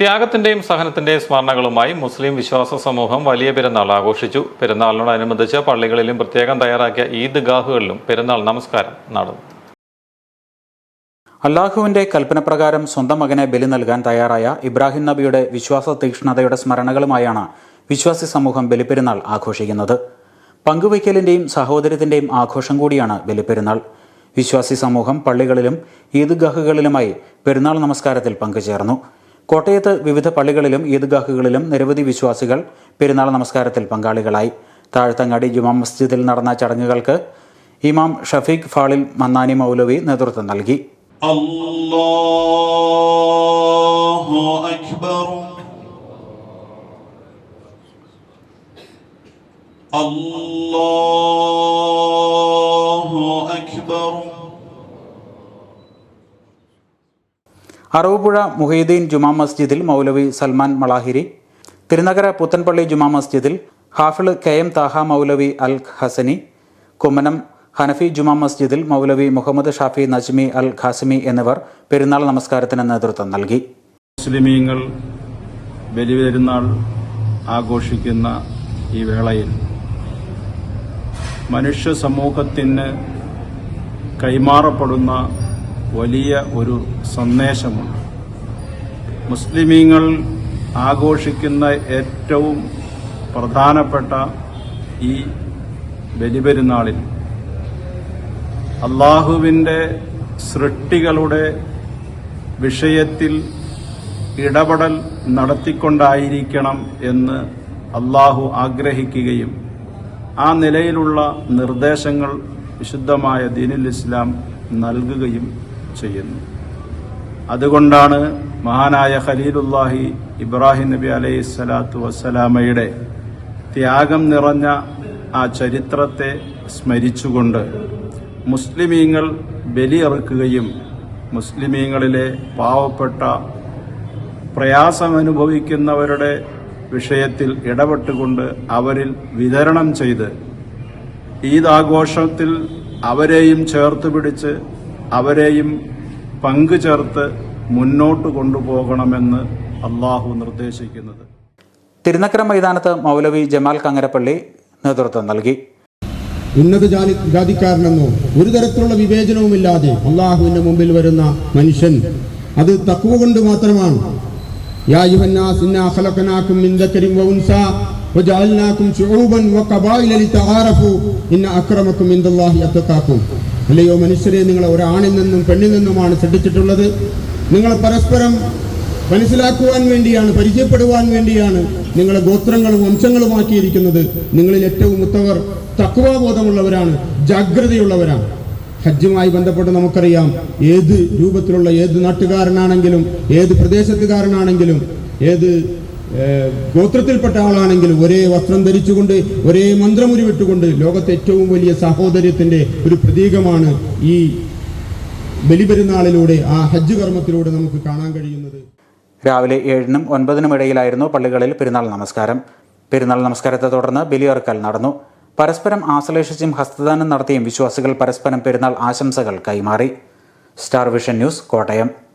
ത്യാഗത്തിന്റെയും സഹനത്തിന്റെയും സ്മരണകളുമായി മുസ്ലിം വിശ്വാസ സമൂഹം വലിയ പെരുന്നാൾ ആഘോഷിച്ചു. പെരുന്നാളിനോടനുബന്ധിച്ച് പള്ളികളിലും പ്രത്യേകം തയ്യാറാക്കിയ ഈദ് ഗാഹുകളിലും പെരുന്നാൾ നമസ്കാരം നടന്നു. അള്ളാഹുവിന്റെ കൽപ്പനപ്രകാരം സ്വന്തം മകനെ ബലി നൽകാൻ തയ്യാറായ ഇബ്രാഹിം നബിയുടെ വിശ്വാസ തീക്ഷ്ണതയുടെ സ്മരണകളുമായാണ് വിശ്വാസി സമൂഹം ബലിപ്പെരുന്നാൾ ആഘോഷിക്കുന്നത്. പങ്കുവയ്ക്കലിന്റെയും സഹോദര്യത്തിന്റെയും ആഘോഷം കൂടിയാണ് ബലിപ്പെരുന്നാൾ. വിശ്വാസി സമൂഹം പള്ളികളിലും ഈദ്ഗാഹുകളിലുമായി പെരുന്നാൾ നമസ്കാരത്തിൽ പങ്കുചേർന്നു. കോട്ടയത്ത് വിവിധ പള്ളികളിലും ഈദ്ഗാഹുകളിലും നിരവധി വിശ്വാസികൾ പെരുന്നാൾ നമസ്കാരത്തിൽ പങ്കാളികളായി. താഴ്ത്തങ്ങാടി ജുമാ മസ്ജിദിൽ നടന്ന ചടങ്ങുകൾക്ക് ഇമാം ഷഫീഖ് ഫാളിൽ മന്നാനി മൗലവി നേതൃത്വം നൽകി. അല്ലാഹു അക്ബർ. അറവുപുഴ മുഹീദ്ദീൻ ജുമാ മസ്ജിദിൽ മൗലവി സൽമാൻ മളാഹിരി തിരുനഗര പുത്തൻപള്ളി ജുമാ മസ്ജിദിൽ ഹാഫിൾ കെ എം താഹ മൗലവി അൽ ഹസനി കുമ്മനം ഹനഫി ജുമാ മസ്ജിദിൽ മൗലവി മുഹമ്മദ് ഷാഫി നജ്മി അൽ ഖാസിമി എന്നിവർ പെരുന്നാൾ നമസ്കാരത്തിന് നേതൃത്വം നൽകി. മുസ്ലിമീങ്ങൾ ബലിപെരുന്നാൾ ആഘോഷിക്കുന്ന ഈ വേളയിൽ മനുഷ്യ സമൂഹത്തിന് കൈമാറപ്പെടുന്ന വലിയ ഒരു സന്ദേശമുണ്ട് മുസ്ലിമീങ്ങൾ ആഘോഷിക്കുന്ന ഏറ്റവും പ്രധാനപ്പെട്ട ഈ ബലിപെരുന്നാളിൽ അള്ളാഹുവിന്റെ സൃഷ്ടികളുടെ വിഷയത്തിൽ ഇടപെടൽ നടത്തിക്കൊണ്ടായിരിക്കണം എന്ന് അള്ളാഹു ആഗ്രഹിക്കുകയും ആ നിലയിലുള്ള നിർദ്ദേശങ്ങൾ വിശുദ്ധമായ ദീനുൽ ഇസ്ലാം നൽകുകയും ചെയ്യുന്നു. അതുകൊണ്ടാണ് മഹാനായ ഖലീലുല്ലാഹി ഇബ്രാഹിം നബി അലൈഹി സ്വലാത്തു വസ്സലാമയുടെ ത്യാഗം നിറഞ്ഞ ആ ചരിത്രത്തെ സ്മരിച്ചുകൊണ്ട് മുസ്ലിമീങ്ങൾ ബലിയിറക്കുകയും മുസ്ലിമീങ്ങളിലെ പാവപ്പെട്ട പ്രയാസമനുഭവിക്കുന്നവരുടെ വിഷയത്തിൽ ഇടപെട്ടുകൊണ്ട് അവരിൽ വിതരണം ചെയ്ത് ഈദ് ആഘോഷത്തിൽ അവരെയും ചേർത്ത് പിടിച്ച് അവരെയും പങ്കു ചേർത്ത് മുന്നോട്ട് കൊണ്ടുപോകണമെന്ന് അള്ളാഹു നിർദ്ദേശിക്കുന്നത്. തിരുനക്കര മൈതാനത്ത് മൗലവി ജമാൽ കങ്ങരപ്പള്ളി നേതൃത്വം നൽകി. ഉന്നത ജാതി ജാതിക്കാരനെന്നോ ഒരു തരത്തിലുള്ള വിവേചനവുമില്ലാതെ അള്ളാഹുവിന്റെ മുമ്പിൽ വരുന്ന മനുഷ്യൻ അത് തക്കുവ കൊണ്ട് മാത്രമാണ്. അല്ലയോ മനുഷ്യരെ നിങ്ങളെ ഒരാണിൽ നിന്നും പെണ്ണിൽ നിന്നുമാണ് സൃഷ്ടിച്ചിട്ടുള്ളത്. നിങ്ങളെ പരസ്പരം മനസ്സിലാക്കുവാൻ വേണ്ടിയാണ് പരിചയപ്പെടുവാൻ വേണ്ടിയാണ് നിങ്ങളെ ഗോത്രങ്ങളും വംശങ്ങളുമാക്കിയിരിക്കുന്നത് നിങ്ങളിൽ ഏറ്റവും ഉത്തവർ തക്വാബോധമുള്ളവരാണ് ജാഗ്രതയുള്ളവരാണ്. ഹജ്ജുമായി ബന്ധപ്പെട്ട് നമുക്കറിയാം ഏത് രൂപത്തിലുള്ള ഏത് നാട്ടുകാരനാണെങ്കിലും ഏത് പ്രദേശത്തുകാരനാണെങ്കിലും ഏത് ഗോത്രത്തിൽപ്പെട്ട ആളാണെങ്കിൽ ഒരേ വസ്ത്രം ധരിച്ചുകൊണ്ട് ഒരേ മന്ത്രമുരുവിട്ടുകൊണ്ട് ലോകത്തെ ഏറ്റവും വലിയ സഹോദര്യത്തിന്റെ ഒരു പ്രതീകമാണ് ഈ ബലിപെരുന്നാളിലൂടെ ആ ഹജ്ജ് കർമ്മത്തിലൂടെ നമുക്ക് കാണാൻ കഴിയുന്നത്. രാവിലെ ഏഴിനും ഒൻപതിനും ഇടയിലായിരുന്നു പള്ളികളിൽ പെരുന്നാൾ നമസ്കാരം. പെരുന്നാൾ നമസ്കാരത്തെ തുടർന്ന് ബലിയറക്കൽ നടന്നു. പരസ്പരം ആശ്ലേഷിച്ചും ഹസ്തദാനം നടത്തിയും വിശ്വാസികൾ പരസ്പരം പെരുന്നാൾ ആശംസകൾ കൈമാറി. Star vision news Kottayam.